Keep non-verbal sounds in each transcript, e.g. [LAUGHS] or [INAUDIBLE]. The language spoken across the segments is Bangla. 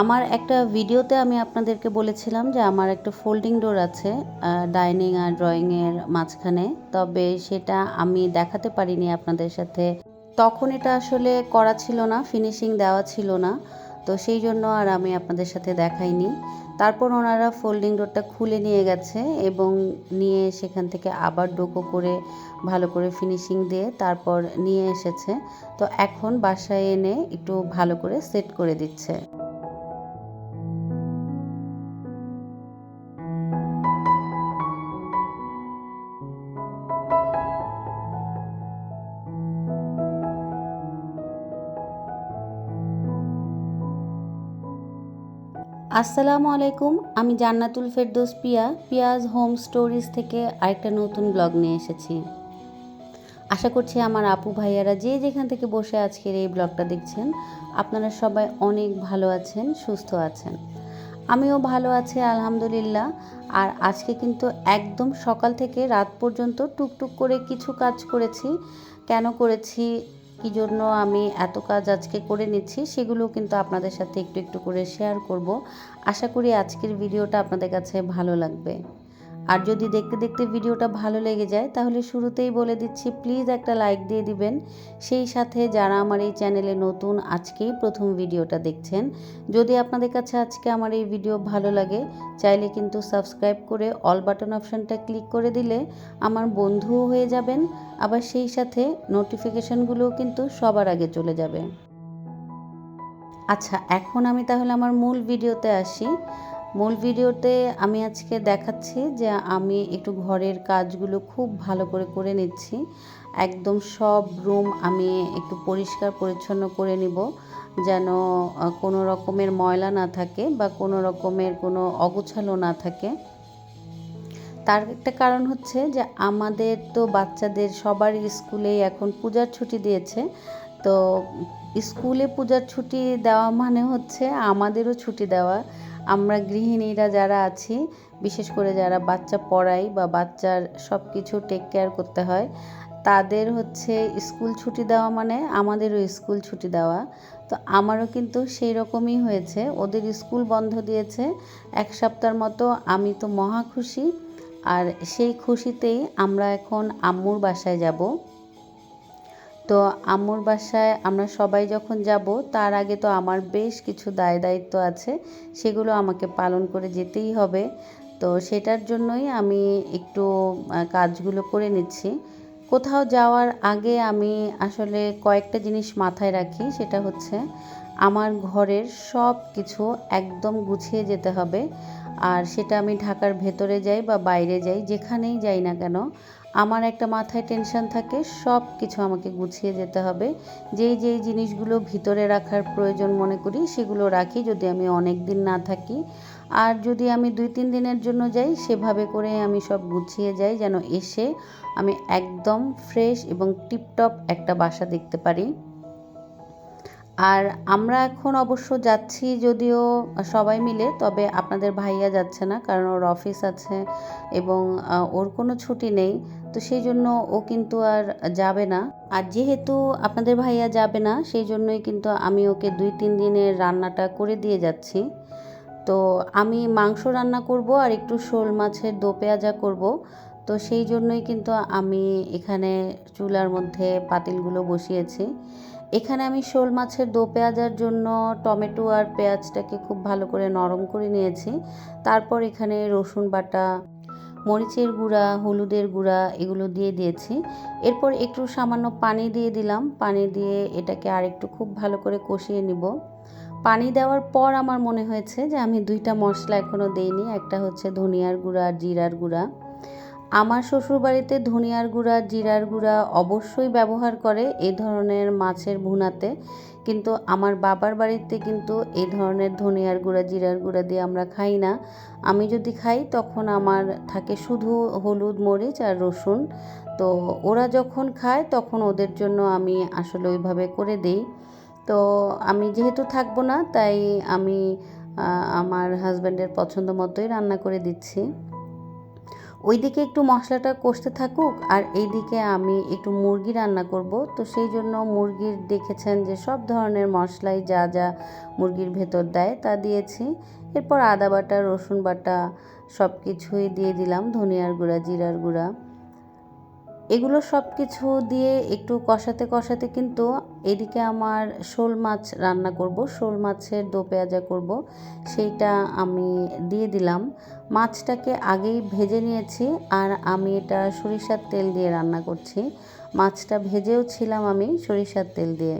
আমার একটা ভিডিওতে আমি আপনাদেরকে বলেছিলাম যে আমার একটা ফোল্ডিং ডোর আছে ডাইনিং আর ড্রয়িংয়ের মাঝখানে। তবে সেটা আমি দেখাতে পারিনি আপনাদের সাথে। তখন এটা আসলে করা ছিল না ফিনিশিং দেওয়া ছিল না। তো সেই জন্য আর আমি আপনাদের সাথে দেখাইনি। তারপর ওনারা ফোল্ডিং ডোরটা খুলে নিয়ে গেছে এবং নিয়ে সেখান থেকে আবার ডোকো করে, ভালো করে ফিনিশিং দিয়ে তারপর নিয়ে এসেছে। তো এখন বাসায় এনে একটু ভালো করে সেট করে দিচ্ছে। আসসালামু আলাইকুম, আমি জান্নাতুল ফেরদৌস পিয়া, পিয়াজ হোম স্টোরিজ থেকে আরেকটা নতুন ব্লগ নিয়ে এসেছি। আশা করছি আমার আপু ভাইয়ারা যে যেখান থেকে বসে আজকের এই ব্লগটা দেখছেন, আপনারা সবাই অনেক ভালো আছেন, সুস্থ আছেন। আমিও ভালো আছি, আলহামদুলিল্লাহ। আর আজকে কিন্তু একদম সকাল থেকে রাত পর্যন্ত টুকটুক করে কিছু কাজ করেছি। কেন করেছি? কী জন্য আমি এত কাজ আজকে করে নিচ্ছি সেগুলো কিন্তু আপনাদের সাথে একটু একটু করে শেয়ার করব। আশা করি আজকের ভিডিওটা আপনাদের কাছে ভালো লাগবে। আর যদি দেখতে দেখতে ভিডিওটা ভালো লেগে যায়, তাহলে শুরুতেই বলে দিচ্ছি প্লিজ একটা লাইক দিয়ে দিবেন। সেই সাথে যারা আমার এই চ্যানেলে নতুন, আজকেই প্রথম ভিডিওটা দেখছেন। যদি আপনাদের কাছে আজকে আমার এই ভিডিও ভালো লাগে, চাইলে কিন্তু সাবস্ক্রাইব করে অল বাটন অপশানটা ক্লিক করে দিলে আমার বন্ধুও হয়ে যাবেন। আবার সেই সাথে নোটিফিকেশানগুলোও কিন্তু সবার আগে চলে যাবে। আচ্ছা এখন আমি তাহলে আমার মূল ভিডিওতে আসি। মূল ভিডিওতে আমি আজকে দেখাচ্ছি যে আমি একটু ঘরের কাজগুলো খুব ভালো করে করে নিচ্ছি। একদম সব রুম আমি একটু পরিষ্কার পরিচ্ছন্ন করে নিব, যেন কোনো রকমের ময়লা না থাকে বা কোনো রকমের কোনো অগোছালো না থাকে। তার একটা কারণ হচ্ছে যে আমাদের তো বাচ্চাদের সবার স্কুলেই এখন পূজার ছুটি দিয়েছে। তো স্কুলে পূজার ছুটি দেওয়া মানে হচ্ছে আমাদেরও ছুটি দেওয়া। আমরা গৃহিণীরা যারা আছি, বিশেষ করে যারা বাচ্চা পড়াই বা বাচ্চার সব কিছু টেক কেয়ার করতে হয়, তাদের হচ্ছে স্কুল ছুটি দেওয়া মানে আমাদেরও স্কুল ছুটি দেওয়া। তো আমারও কিন্তু সেই রকমই হয়েছে। ওদের স্কুল বন্ধ দিয়েছে। এক সপ্তাহের মতো আমি তো মহা খুশি। আর সেই খুশিতেই আমরা এখন আম্মুর বাসায় যাব। তো আম্মুর বাসায় আমরা সবাই যখন যাব, তার আগে তো আমার বেশ কিছু দায় দায়িত্ব আছে, সেগুলো আমাকে পালন করে যেতেই হবে। তো সেটার জন্যই আমি একটু কাজগুলো করে নিচ্ছি। কোথাও যাওয়ার আগে আমি আসলে কয়েকটা জিনিস মাথায় রাখি, সেটা হচ্ছে আমার ঘরের সব কিছু একদম গুছিয়ে যেতে হবে। আর সেটা আমি ঢাকার ভেতরে যাই বা বাইরে যাই, যেখানেই যাই না কেন, আমার একটা মাথায় টেনশন থাকে সব কিছু আমাকে গুছিয়ে যেতে হবে। যেই যেই জিনিসগুলো ভিতরে রাখার প্রয়োজন মনে করি, সেগুলো রাখি যদি আমি অনেক দিন না থাকি। আর যদি আমি দুই তিন দিনের জন্য যাই, সেভাবে করে আমি সব গুছিয়ে যাই যেন এসে আমি একদম ফ্রেশ এবং টিপটপ একটা বাসা দেখতে পারি। আর আমরা এখন অবশ্য যাচ্ছি যদিও সবাই মিলে, তবে আপনাদের ভাইয়া যাচ্ছে না কারণ ওর অফিস আছে এবং ওর কোনো ছুটি নেই। তো সেই জন্য ও কিন্তু আর যাবে না। আর যেহেতু আপনাদের ভাইয়া যাবে না, সেই জন্যই কিন্তু আমি ওকে দুই তিন দিনের রান্নাটা করে দিয়ে যাচ্ছি। তো আমি মাংস রান্না করব আর একটু শোল মাছের দো পেঁয়াজা করব। তো সেই জন্যই কিন্তু আমি এখানে চুলার মধ্যে পাতিলগুলো বসিয়েছি। এখানে আমি শোল মাছের দো পেঁয়াজার জন্য টমেটো আর পেঁয়াজটাকে খুব ভালো করে নরম করে নিয়েছি। তারপর এখানে রসুন বাটা, মরিচের গুঁড়া, হলুদের গুঁড়া এগুলো দিয়ে দিয়েছি। এরপর একটু সামান্য পানি দিয়ে দিলাম। পানি দিয়ে এটাকে আর একটু খুব ভালো করে কষিয়ে নিব। পানি দেওয়ার পর আমার মনে হয়েছে যে আমি দুইটা মশলা এখনও দেইনি। একটা হচ্ছে ধনিয়ার গুঁড়া জিরার গুঁড়া। আমার শ্বশুরবাড়িতে ধনিয়ার গুঁড়া, জিরার গুঁড়া অবশ্যই ব্যবহার করে এই ধরনের মাছের ভুনাতে। কিন্তু আমার বাবার বাড়িতে কিন্তু এই ধরনের ধনিয়ার গুঁড়া, জিরার গুঁড়া দিয়ে আমরা খাই না। আমি যদি খাই, তখন আমার থাকে শুধু হলুদ মরিচ আর রসুন। তো ওরা যখন খায়, তখন ওদের জন্য আমি আসলে ওইভাবে করে দেই। তো আমি যেহেতু থাকব না, তাই আমি আমার হাজব্যান্ডের পছন্দ মতোই রান্না করে দিচ্ছি। ওইদিকে একটু মশলাটা কষতে থাকুক আর এইদিকে আমি একটু মুরগি রান্না করব। তো সেই জন্য মুরগির দেখেছেন যে সব ধরনের মশলাই যা যা মুরগির ভেতর দেয় তা দিয়েছি। এরপর আদা বাটা, রসুন বাটা সব কিছুই দিয়ে দিলাম, ধনিয়ার গুঁড়া, জিরার গুঁড়া। এগুলো সব কিছু দিয়ে একটু কষাতে কষাতে কিন্তু এদিকে আমার শোল মাছ রান্না করব, শোল মাছের দো পেঁয়াজা করব, সেইটা আমি দিয়ে দিলাম। মাছটাকে আগেই ভেজে নিয়েছি আর আমি এটা সরিষার তেল দিয়ে রান্না করছি। মাছটা ভেজেও ছিলাম আমি সরিষার তেল দিয়ে।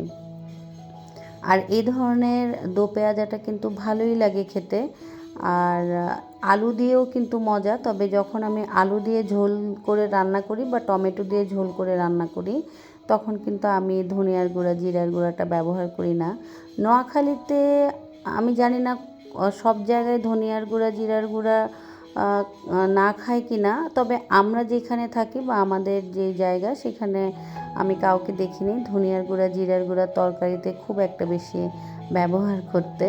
আর এই ধরনের দো পেঁয়াজাটা কিন্তু ভালোই লাগে খেতে। আর আলু দিয়েও কিন্তু মজা, তবে যখন আমি আলু দিয়ে ঝোল করে রান্না করি বা টমেটো দিয়ে ঝোল করে রান্না করি, তখন কিন্তু আমি ধনিয়ার গুঁড়া, জিরার গুঁড়াটা ব্যবহার করি না। নোয়াখালীতে আমি জানি না সব জায়গায় ধনিয়ার গুঁড়া, জিরার গুঁড়া না খায় কি না তবে আমরা যেখানে থাকি বা আমাদের যে জায়গা, সেখানে আমি কাউকে দেখিনি। ধনিয়ার গুঁড়া, জিরার গুঁড়া তরকারিতে খুব একটা বেশি ব্যবহার করতে।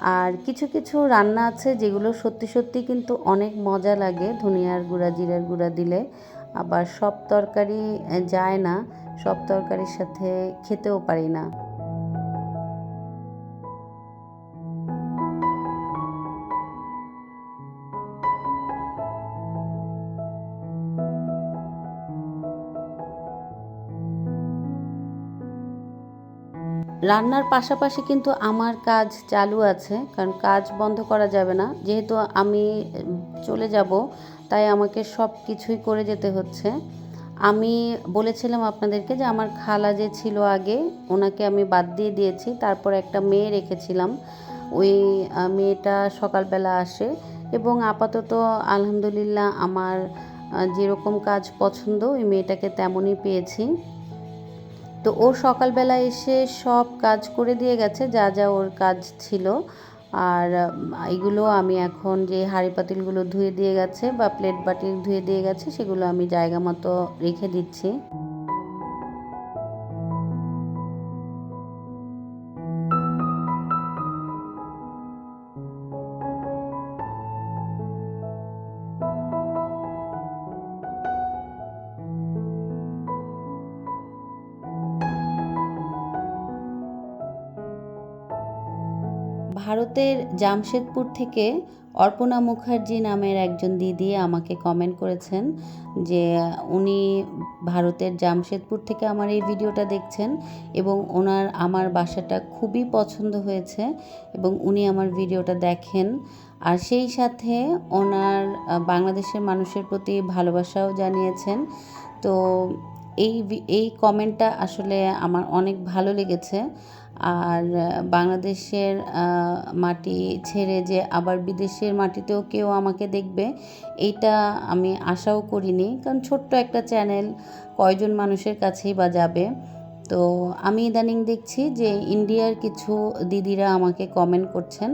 আর কিছু কিছু রান্না আছে যেগুলো সত্যি সত্যি কিন্তু অনেক মজা লাগে। ধনিয়ার গুঁড়া, জিরার গুঁড়া দিলে। আবার সব তরকারি যায় না। সব তরকারির সাথে খেতেও পারি না। রান্নার পাশাপাশি কিন্তু আমার কাজ চালু আছে, কারণ কাজ বন্ধ করা যাবে না। যেহেতু আমি চলে যাব, তাই আমাকে সব কিছুই করে যেতে হচ্ছে। আমি বলেছিলাম আপনাদেরকে যে আমার খালা যে ছিল আগে, ওনাকে আমি বাদ দিয়ে দিয়েছি। তারপর একটা মেয়ে রেখেছিলাম। ওই মেয়েটা সকালবেলা আসে এবং আপাতত আলহামদুলিল্লাহ আমার যেরকম কাজ পছন্দ, ওই মেয়েটাকে তেমনই পেয়েছি। তো ও সকালবেলা এসে সব কাজ করে দিয়ে গেছে, যা যা ওর কাজ ছিল। আর এইগুলো আমি এখন যে হাঁড়ি পাতিলগুলো ধুয়ে দিয়ে গেছে বা প্লেট বাটি ধুয়ে দিয়ে গেছে, সেগুলো আমি জায়গা মতো রেখে দিচ্ছি। ভারতের জামশেদপুর থেকে অর্পণা মুখার্জি নামের একজন দিদি আমাকে কমেন্ট করেছেন যে উনি ভারতের জামশেদপুর থেকে আমার এই ভিডিওটা দেখছেন এবং ওনার আমার বাসাটা খুবই পছন্দ হয়েছে এবং উনি আমার ভিডিওটা দেখেন। আর সেই সাথে ওনার বাংলাদেশের মানুষের প্রতি ভালোবাসাও জানিয়েছেন। তো এই এই কমেন্টটা আসলে আমার অনেক ভালো লেগেছে। আর বাংলাদেশের মাটি ছেড়ে যে আবার বিদেশের মাটিতেও কেউ আমাকে দেখবে, এইটা আমি আশাও করিনি। কারণ ছোট্ট একটা চ্যানেল, কয়জন মানুষের কাছেই বা যাবে। তো আমি ইদানিং দেখছি যে ইন্ডিয়ার কিছু দিদিরা আমাকে কমেন্ট করছেন,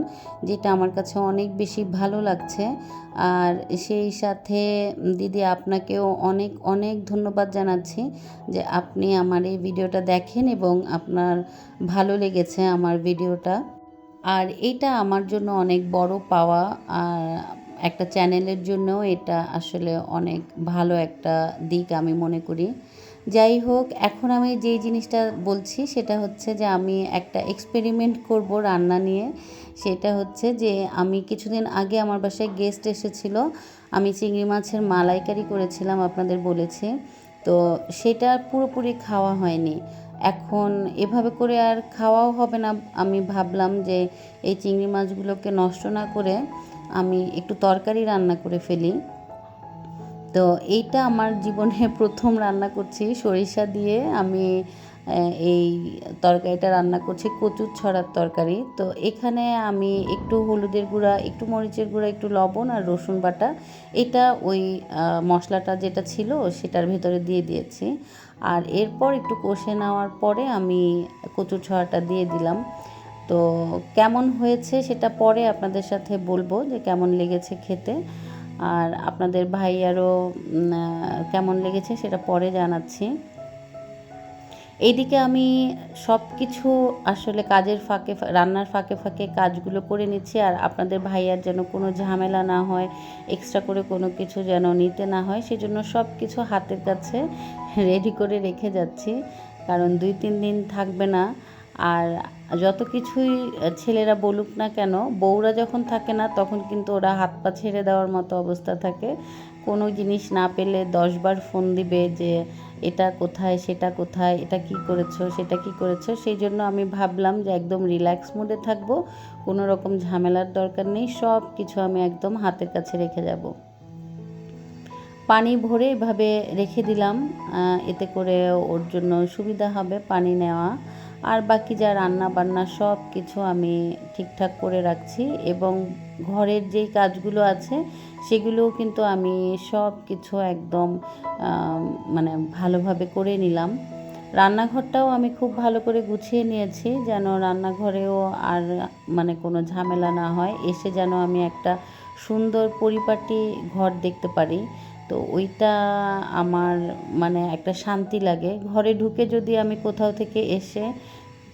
যেটা আমার কাছে অনেক বেশি ভালো লাগছে। আর সেই সাথে দিদি আপনাকেও অনেক অনেক ধন্যবাদ জানাচ্ছি যে আপনি আমার এই ভিডিওটা দেখেন এবং আপনার ভালো লেগেছে আমার ভিডিওটা। আর এটা আমার জন্য অনেক বড় পাওয়া, আর একটা চ্যানেলের জন্য এটা আসলে অনেক ভালো একটা দিক আমি মনে করি। যাই হোক, এখন আমি যেই জিনিসটা বলছি সেটা হচ্ছে যে আমি একটা এক্সপেরিমেন্ট করব রান্না নিয়ে। সেটা হচ্ছে যে আমি কিছুদিন আগে আমার বাসায় গেস্ট এসেছিল। আমি চিংড়ি মাছের মালাইকারি করেছিলাম, আপনাদের বলেছি। তো সেটা পুরোপুরি খাওয়া হয়নি। এখন এভাবে করে আর খাওয়াও হবে না। আমি ভাবলাম যে এই চিংড়ি মাছগুলোকে নষ্ট না করে আমি একটু তরকারি রান্না করে ফেলি। তো এইটা আমার জীবনে [LAUGHS] প্রথম রান্না করছি। সরিষা দিয়ে আমি এই তরকারিটা রান্না করছি, কচুর ছড়ার তরকারি। তো এখানে আমি একটু হলুদের গুঁড়া, একটু মরিচের গুঁড়া, একটু লবণ আর রসুন বাটা। এটা ওই মশলাটা যেটা ছিল সেটার ভেতরে দিয়ে দিয়েছি। আর এরপর একটু কষে নেওয়ার পরে আমি কচুর ছড়াটা দিয়ে দিলাম। তো কেমন হয়েছে সেটা পরে আপনাদের সাথে বলব যে কেমন লেগেছে খেতে। আর আপনাদের ভাই আরও কেমন লেগেছে সেটা পরে জানাচ্ছি। এইদিকে আমি সব কিছু আসলে কাজের ফাঁকে, রান্নার ফাঁকে ফাঁকে কাজগুলো করে নিচ্ছি আর আপনাদের ভাইয়ার যেন কোনো ঝামেলা না হয় এক্সট্রা করে কোনো কিছু যেন নিতে না হয়, সেজন্য সব কিছু হাতের কাছে রেডি করে রেখে যাচ্ছি। কারণ দুই তিন দিন থাকবে না। আর যত কিছুই ছেলেরা বলুক না কেন, বউরা যখন থাকে না, তখন কিন্তু ওরা হাত পা ছেড়ে দেওয়ার মতো অবস্থা থাকে। কোনো জিনিস না পেলে দশবার ফোন দিবে যে, এটা কোথায়, সেটা কোথায়, এটা কি করেছ, সেটা কি করেছ? সেই জন্য আমি ভাবলাম যে একদম রিল্যাক্স মোডে থাকব, কোনো রকম ঝামেলার দরকার নেই, সব কিছু আমি একদম হাতের কাছে রেখে যাব। পানি ভরে এভাবে রেখে দিলাম এতে করে ওর জন্য সুবিধা হবে পানি নেওয়া। আর বাকি যা রান্না বান্না সব কিছু আমি ঠিকঠাক করে রাখছি এবং ঘরের যেই কাজগুলো আছে সেগুলোও কিন্তু আমি সব কিছু একদম মানে ভালোভাবে করে নিলাম। রান্নাঘরটাও আমি খুব ভালো করে গুছিয়ে নিয়েছি যেন রান্নাঘরেও আর মানে কোনো ঝামেলা না হয়, এসে যেন আমি একটা সুন্দর পরিপাটি ঘর দেখতে পারি। তো ওইটা আমার মানে একটা শান্তি লাগে। ঘরে ঢুকে যদি আমি কোথাও থেকে এসে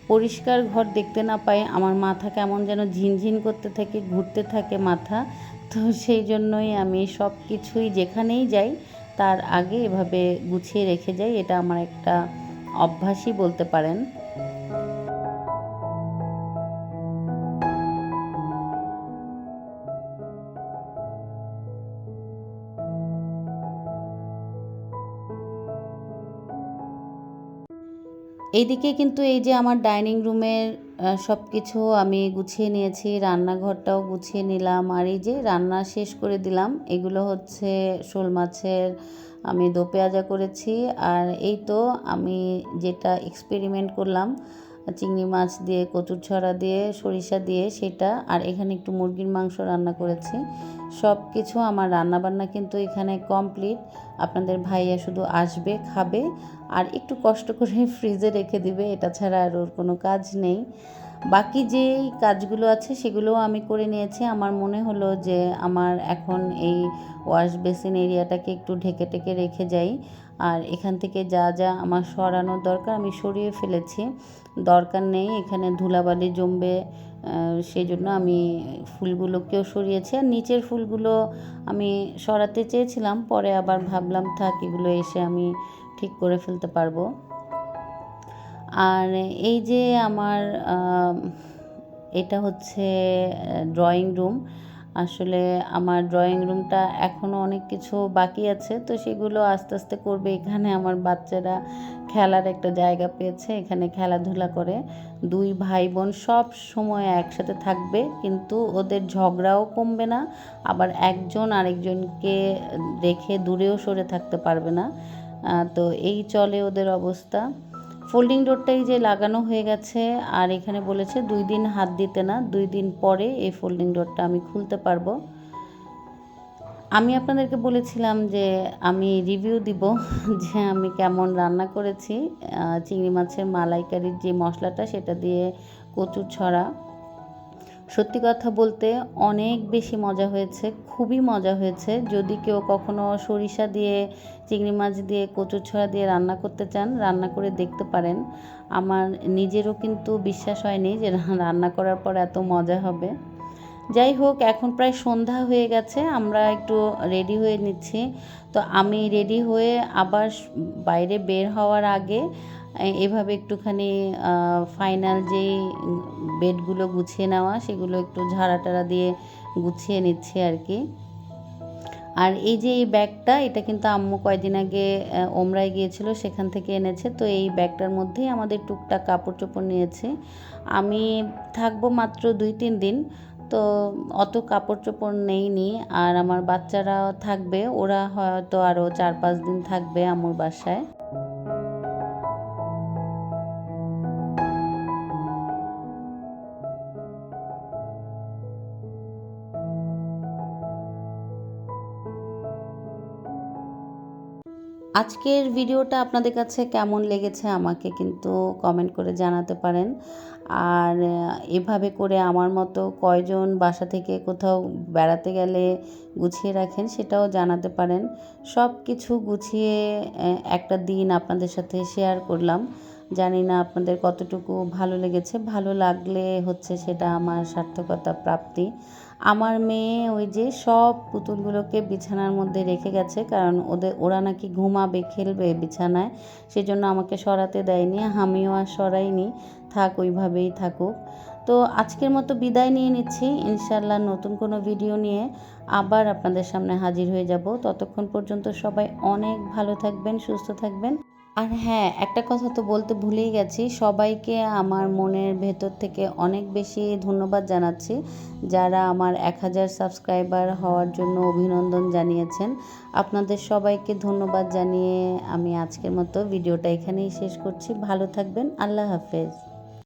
পরিষ্কার ঘর দেখতে না পাই, আমার মাথা কেমন যেন ঝিনঝিন করতে থাকে, ঘুরতে থাকে মাথা। তো সেই জন্যই আমি সব কিছুই যেখানেই যাই, তার আগে এভাবে গুছিয়ে রেখে যাই। এটা আমার একটা অভ্যাসই বলতে পারেন। এইদিকে কিন্তু এই যে আমার ডাইনিং রুমের সব কিছু আমি গুছিয়ে নিয়েছি, রান্নাঘরটাও গুছিয়ে নিলাম, আর এই যে রান্না শেষ করে দিলাম, এগুলো হচ্ছে শোল মাছের আমি দো পেঁয়াজা করেছি, আর এই তো আমি যেটা এক্সপেরিমেন্ট করলাম, চিংড়ি মাছ দিয়ে, কচুর ছড়া দিয়ে, সরিষা দিয়ে সেটা, আর এখানে একটু মুরগির মাংস রান্না করেছি। সব কিছু আমার রান্নাবান্না কিন্তু এখানে কমপ্লিট আপনাদের ভাইয়া শুধু আসবে, খাবে আর একটু কষ্ট করে [LAUGHS] ফ্রিজে রেখে দিবে, এটা ছাড়া আর ওর কোনো কাজ নেই। বাকি যেই কাজগুলো আছে সেগুলোও আমি করে নিয়েছি। আমার মনে হলো যে আমার এখন এই ওয়াশ বেসিন এরিয়াটাকে একটু ঢেকে টেকে রেখে যাই। আর এখান থেকে যা যা আমার সরানোর দরকার আমি সরিয়ে ফেলেছি। দরকার নেই, এখানে ধুলাবালি জমবে সেই জন্য আমি ফুলগুলোকেও সরিয়েছি। আর নিচের ফুলগুলো আমি সরাতে চেয়েছিলাম, পরে আবার ভাবলাম, থাক, এগুলো এসে আমি ঠিক করে ফেলতে পারব। আর এই যে আমার এটা হচ্ছে ড্রয়িং রুম আসলে আমার ড্রয়িং রুমটা এখনও অনেক কিছু বাকি আছে, তো সেগুলো আস্তে আস্তে করবে। এখানে আমার বাচ্চারা খেলার একটা জায়গা পেয়েছে, এখানে খেলাধুলা করে। দুই ভাই বোন সব সময় একসাথে থাকবে, কিন্তু ওদের ঝগড়াও কমবে না। আবার একজন আরেকজনকে রেখে দূরেও সরে থাকতে পারবে না। তো এই চলে ওদের অবস্থা। ফোল্ডিং ডোরটাই যে লাগানো হয়ে গেছে, আর এখানে বলেছে দুই দিন হাত দিতে না, দুই দিন পরে এই ফোল্ডিং ডোরটা আমি খুলতে পারব। আমি আপনাদেরকে বলেছিলাম যে আমি রিভিউ দিব [LAUGHS] যে আমি কেমন রান্না করেছি। চিংড়ি মাছের মালাইকারির যে মশলাটা, সেটা দিয়ে কচুর ছড়া। সত্যি কথা বলতে অনেক বেশি মজা হয়েছে, খুবই মজা হয়েছে। যদি কেউ কখনো সরিষা দিয়ে, চিংড়ি মাছ দিয়ে, কচুর ছড়া দিয়ে রান্না করতে চান, রান্না করে দেখতে পারেন। আমার নিজেরও কিন্তু বিশ্বাস হয়নি যে রান্না করার পর এত মজা হবে। যাই হোক, এখন প্রায় সন্ধ্যা হয়ে গেছে, আমরা একটু রেডি হয়ে নিচ্ছি। তো আমি রেডি হয়ে আবার বাইরে বের হওয়ার আগে এভাবে একটুখানি ফাইনাল যেই বেডগুলো গুছিয়ে নেওয়া, সেগুলো একটু ঝাড়া টাড়া দিয়ে গুছিয়ে নিচ্ছি আর কি আর এই যে এই ব্যাগটা, এটা কিন্তু আম্মু কয়দিন আগে ওমরায় গিয়েছিল, সেখান থেকে এনেছে। তো এই ব্যাগটার মধ্যেই আমাদের টুকটাক কাপড় চোপড় নিয়েছে। আমি থাকব মাত্র দুই তিন দিন, তো অত কাপড় চোপড় নেইনি। আর আমার বাচ্চারা থাকবে, ওরা হয়তো আরও চার পাঁচ দিন থাকবে আম্মুর বাসায়। আজকের ভিডিওটা আপনাদের কাছে কেমন লেগেছে আমাকে কিন্তু কমেন্ট করে জানাতে পারেন। আর এভাবে করে আমার মতো কয়জন বাসা থেকে কোথাও বেড়াতে গেলে গুছিয়ে রাখেন সেটাও জানাতে পারেন। সব কিছু গুছিয়ে একটা দিন আপনাদের সাথে শেয়ার করলাম। জানি না আপনাদের কতটুকু ভালো লেগেছে, ভালো লাগলে হচ্ছে সেটা আমার সার্থকতা, প্রাপ্তি। আমার মেয়ে ওই যে সব পুতুলগুলোকে বিছানার মধ্যে রেখে গেছে, কারণ ওদের, ওরা নাকি ঘুমাবে, খেলবে বিছানায়। সেজন্য আমাকে সরাতে দেয়নি, আমিও আর সরাইনি। থাক, ওইভাবেই থাকুক। তো আজকের মতো বিদায় নিয়ে নিচ্ছি। ইনশাল্লাহ নতুন কোনো ভিডিও নিয়ে আবার আপনাদের সামনে হাজির হয়ে যাব। ততক্ষণ পর্যন্ত সবাই অনেক ভালো থাকবেন, সুস্থ থাকবেন। আর হ্যাঁ একটা কথা তো বলতে ভুলেই গেছি। সবাইকে আমার মনের ভেতর থেকে অনেক বেশি ধন্যবাদ জানাচ্ছি যারা আমার এক হাজার সাবস্ক্রাইবার হওয়ার জন্য অভিনন্দন জানিয়েছেন। আপনাদের সবাইকে ধন্যবাদ জানিয়ে আমি আজকের মতো ভিডিওটা এখানেই শেষ করছি। ভালো থাকবেন। আল্লাহ হাফেজ।